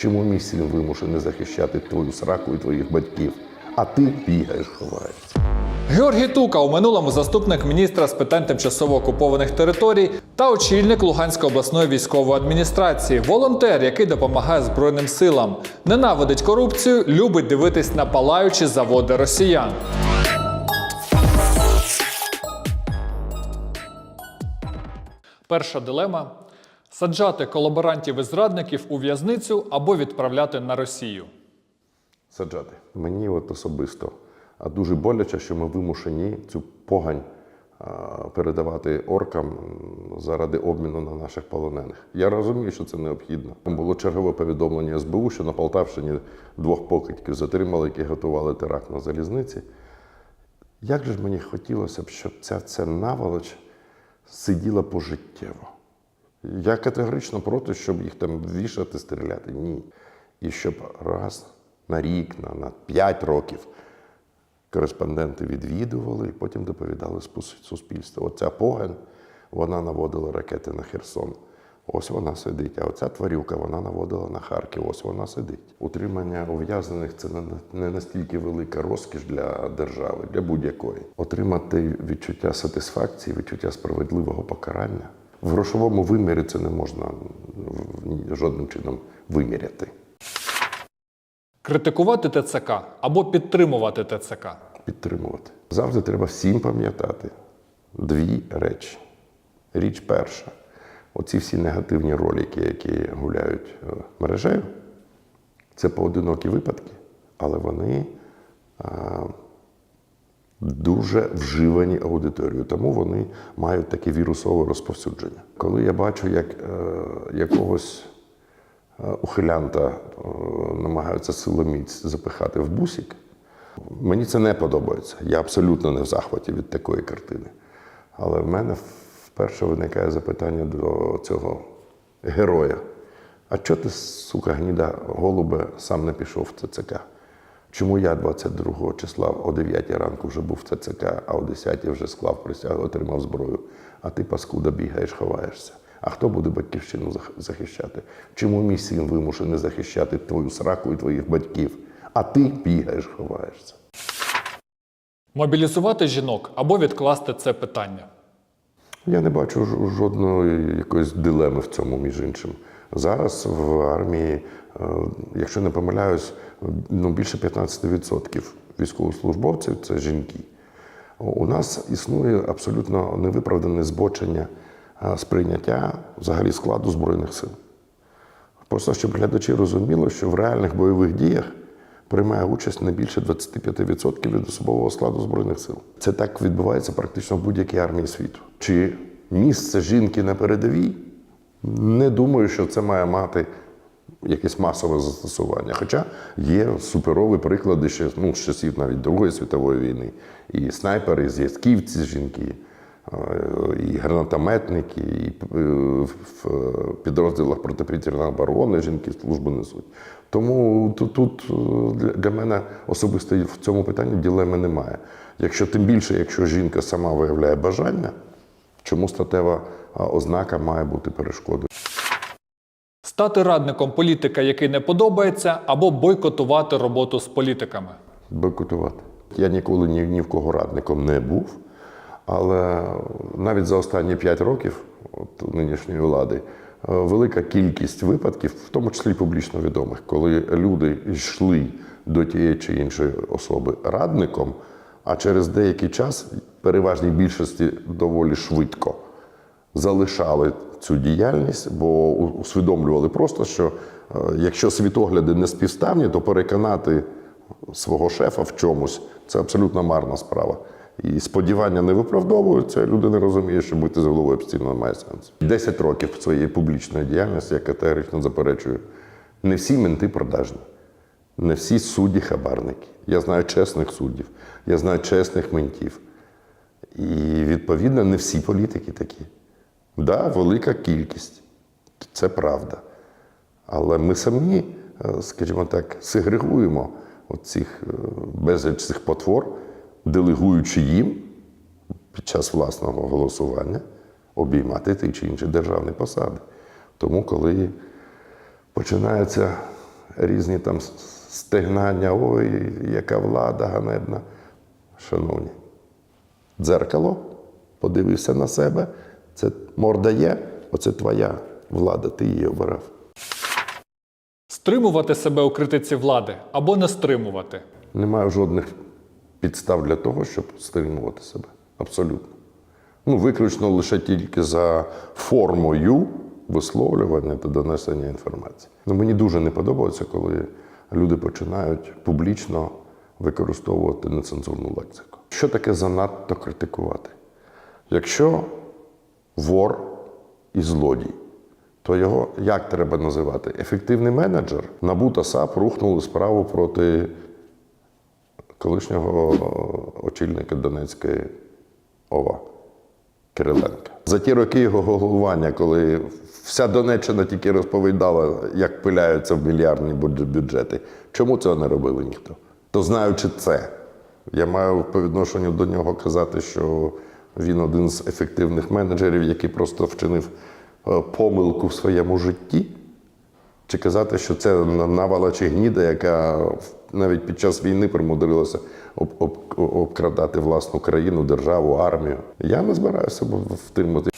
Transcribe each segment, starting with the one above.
Чому мій син вимушений захищати твою сраку і твоїх батьків, а ти бігаєш, ховаєшся? Георгій Тука у минулому заступник міністра з питань тимчасово окупованих територій та очільник Луганської обласної військової адміністрації, волонтер, який допомагає Збройним силам, ненавидить корупцію, любить дивитись на палаючі заводи росіян. Перша дилема саджати колаборантів і зрадників у в'язницю або відправляти на Росію. Саджати. Мені от особисто а дуже боляче, що ми вимушені цю погань передавати оркам заради обміну на наших полонених. Я розумію, що це необхідно. Було чергове повідомлення СБУ, що на Полтавщині двох покидьків затримали, які готували теракт на залізниці. Як же ж мені хотілося б, щоб ця, ця наволоч сиділа пожиттєво. Я категорично проти, щоб їх там вішати, стріляти. Ні. І щоб раз на рік, на, на 5 років кореспонденти відвідували і потім доповідали суспільству. Оця погань, вона наводила ракети на Херсон. Ось вона сидить. А оця тварюка вона наводила на Харків. Ось вона сидить. Утримання ув'язнених це не настільки велика розкіш для держави, для будь-якої. Отримати відчуття сатисфакції, відчуття справедливого покарання. В грошовому вимірі це не можна жодним чином виміряти. Критикувати ТЦК або підтримувати ТЦК. підтримувати. Завжди треба всім пам'ятати дві речі. Річ перша: оці всі негативні ролики, які гуляють е, мережею, це поодинокі випадки, але вони а, дуже вживані аудиторією, тому вони мають таке вірусове розповсюдження. Коли я бачу, як е, якогось е, ухилянта е, намагаються силоміць запихати в бусик, Мені це не подобається. Я абсолютно не в захваті від такої картини. Але в мене вперше виникає запитання до цього героя. А чого ти, сука, гніда голубе, сам не пішов в ЦЦК? Чому я 22 числа о 9 ранку вже був в ЦЦК, а о 10 вже склав присягу, отримав зброю, а ти паскуда бігаєш, ховаєшся? А хто буде батьківщину захищати? Чому мій син вимушений захищати твою сраку і твоїх батьків? А ти бігаєш, ховаєшся. Мобілізувати жінок або відкласти це питання. Я не бачу жодної якоїсь дилеми в цьому, між іншим. Зараз в армії, е, якщо не помиляюсь, ну, більше 15% військовослужбовців це жінки. У нас існує абсолютно невиправдане збочення сприйняття взагалі складу Збройних сил. Просто щоб глядачі розуміли, що в реальних бойових діях приймає участь не більше 25% від особового складу Збройних сил. Це так відбувається практично в будь-якій армії світу. Чи місце жінки на передовій? Не думаю, що це має мати якесь масове застосування. Хоча є суперові приклади ще ну, з часів навіть Другої світової війни. І снайпери, і зв'язківці жінки, е, і гранатометники, і е, в підрозділах протиповітряної оборони жінки службу несуть. Тому тут, тут е, для мене особисто в цьому питанні ділеми немає. Якщо тим більше, якщо жінка сама виявляє бажання, чому статева ознака має бути перешкодою? Стати радником політика, який не подобається, або бойкотувати роботу з політиками. бойкотувати. Я ніколи ні, ні в кого радником не був, але навіть за останні 5 років от, нинішньої влади е, велика кількість випадків, в тому числі публічно відомих, коли люди йшли до тієї чи іншої особи радником, а через деякий час, переважній більшості доволі швидко, залишали цю діяльність, бо усвідомлювали просто, що е, якщо світогляди не співставні, то переконати свого шефа в чомусь це абсолютно марна справа. І сподівання не виправдовуються, людина розуміє, що бути з головою постійно не має сенсу. Десять років своєї публічної діяльності я категорично заперечую. Не всі менти продажні, не всі судді хабарники. Я знаю чесних суддів, я знаю чесних ментів. І відповідно не всі політики такі. Да, велика кількість. Це правда. Але ми самі, е, скажімо так, сегрегуємо оцих е, безліч цих потвор, делегуючи їм під час власного голосування обіймати ті чи інші державні посади. Тому, коли починається різні там с- стегнання, ой, яка влада ганебна. Шановні, дзеркало, подивився на себе, це морда є, оце твоя влада, ти її обирав. Стримувати себе у критиці влади або не стримувати. Немає жодних підстав для того, щоб стримувати себе. Абсолютно. Ну, виключно лише тільки за формою висловлювання та донесення інформації. Ну, мені дуже не подобається, коли люди починають публічно використовувати нецензурну лексику. Що таке занадто критикувати? Якщо вор і злодій, то його як треба називати? Ефективний менеджер? НАБУ та САП рухнули справу проти колишнього очільника Донецької ОВА Кириленка. За ті роки його головування, коли вся Донеччина тільки розповідала, як пиляються в мільярдні бюджети, чому цього не робили ніхто? То знаючи це, я маю по відношенню до нього казати, що він один з ефективних менеджерів, який просто вчинив е, помилку в своєму житті. Чи казати, що це навала чи гніда, яка навіть під час війни примудрилася об, об, обкрадати власну країну, державу, армію. Я не збираюся втримати.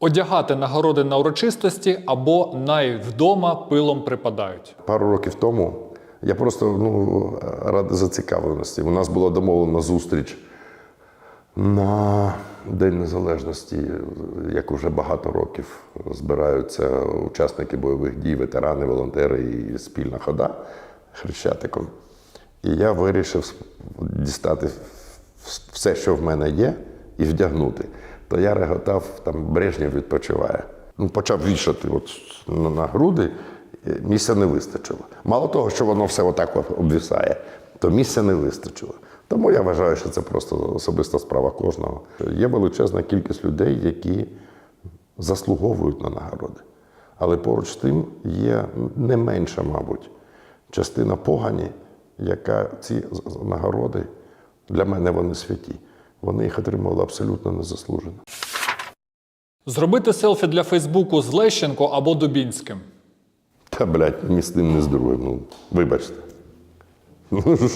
Одягати нагороди на урочистості або навіть вдома пилом припадають. Пару років тому я просто ну, ради зацікавленості. У нас була домовлена зустріч на День Незалежності, як вже багато років збираються учасники бойових дій, ветерани, волонтери і спільна хода хрещатиком. І я вирішив дістати все, що в мене є, і вдягнути. То я реготав, там Брежнєв відпочиває. Ну, почав вішати от на, груди, і місця не вистачило. Мало того, що воно все отак обвісає, то місця не вистачило. Тому я вважаю, що це просто особиста справа кожного. Є величезна кількість людей, які заслуговують на нагороди. Але поруч з тим є не менша, мабуть, частина погані, яка ці нагороди для мене вони святі. Вони їх отримували абсолютно незаслужено. Зробити селфі для Фейсбуку з Лещенко або Дубінським. Та, блядь, ні з тим, ні з другим. Ну, вибачте.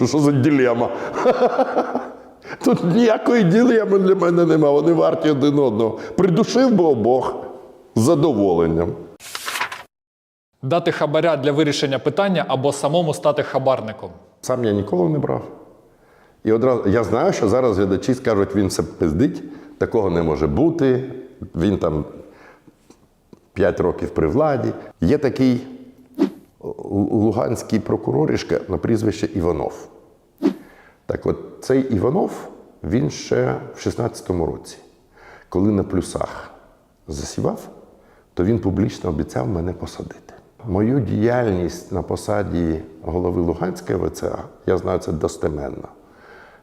Що, за дилема? Тут ніякої дилеми для мене нема. Вони варті один одного. Придушив би обох з задоволенням. Дати хабаря для вирішення питання або самому стати хабарником. Сам я ніколи не брав. І одразу я знаю, що зараз глядачі скажуть, він все пиздить, такого не може бути. Він там 5 років при владі. Є такий луганський прокурорішка на прізвище Іванов. Так от цей Іванов, він ще в 16-му році, коли на плюсах засівав, то він публічно обіцяв мене посадити. Мою діяльність на посаді голови Луганської ВЦА, я знаю це достеменно,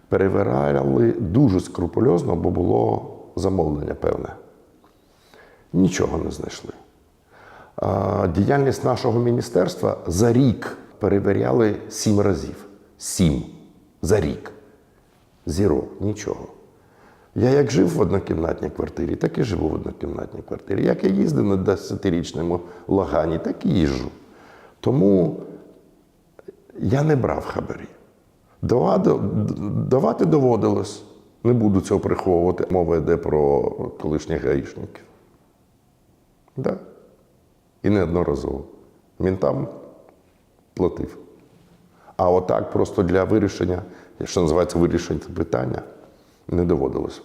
перевирали дуже скрупульозно, бо було замовлення певне. Нічого не знайшли. Діяльність нашого міністерства за рік перевіряли сім разів. Сім. За рік. Зіро. Нічого. Я як жив в однокімнатній квартирі, так і живу в однокімнатній квартирі. Як я їздив на 10-річному лагані, так і їжджу. Тому я не брав хабарі. Давати доводилось. Не буду цього приховувати. Мова йде про колишніх гаїшників. Да. І неодноразово. Мінтам платив. А отак просто для вирішення, що називається вирішення питання, не доводилось.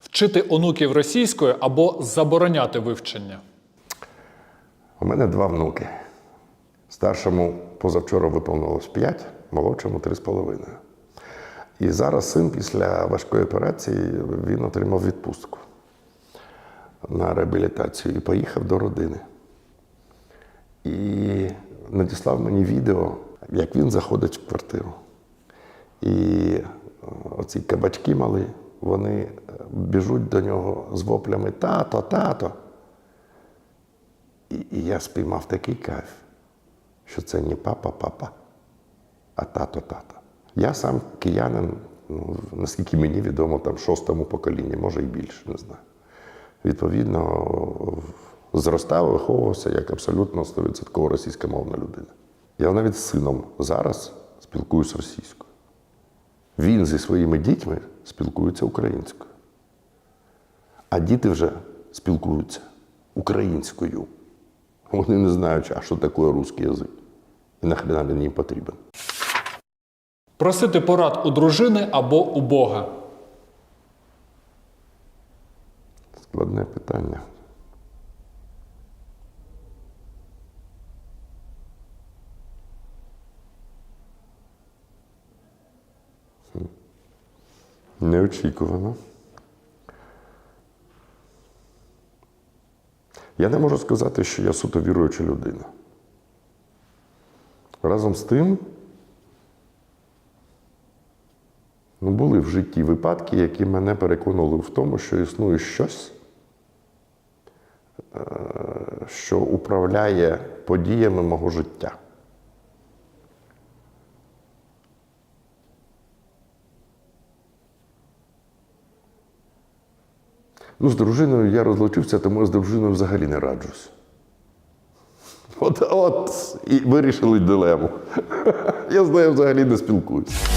Вчити онуків російською або забороняти вивчення. У мене два внуки. Старшому позавчора виповнилось 5, молодшому 3,5. І зараз син після важкої операції він отримав відпустку на реабілітацію і поїхав до родини. І надіслав мені відео, як він заходить в квартиру. І е, оці кабачки мали, вони е, біжуть до нього з воплями тато, тато. І, і я спіймав такий кайф, що це не папа, папа, а тато, тато. Я сам киянин, ну, наскільки мені відомо, там шостому поколінні, може і більше, не знаю. Відповідно, зростав, виховувався як абсолютно 100% російськомовна людина. Я навіть з сином зараз спілкуюся російською. Він зі своїми дітьми спілкується українською. А діти вже спілкуються українською. Вони не знають, а що таке русський язик. І нахрена він їм потрібен. Просити порад у дружини або у Бога. Складне питання. Неочікувано. Я не можу сказати, що я суто віруюча людина. Разом з тим, ну, були в житті випадки, які мене переконували в тому, що існує щось, що управляє подіями мого життя. Ну, з дружиною я розлучився, тому я з дружиною взагалі не раджусь. От, от і вирішили дилему. Я з нею взагалі не спілкуюся.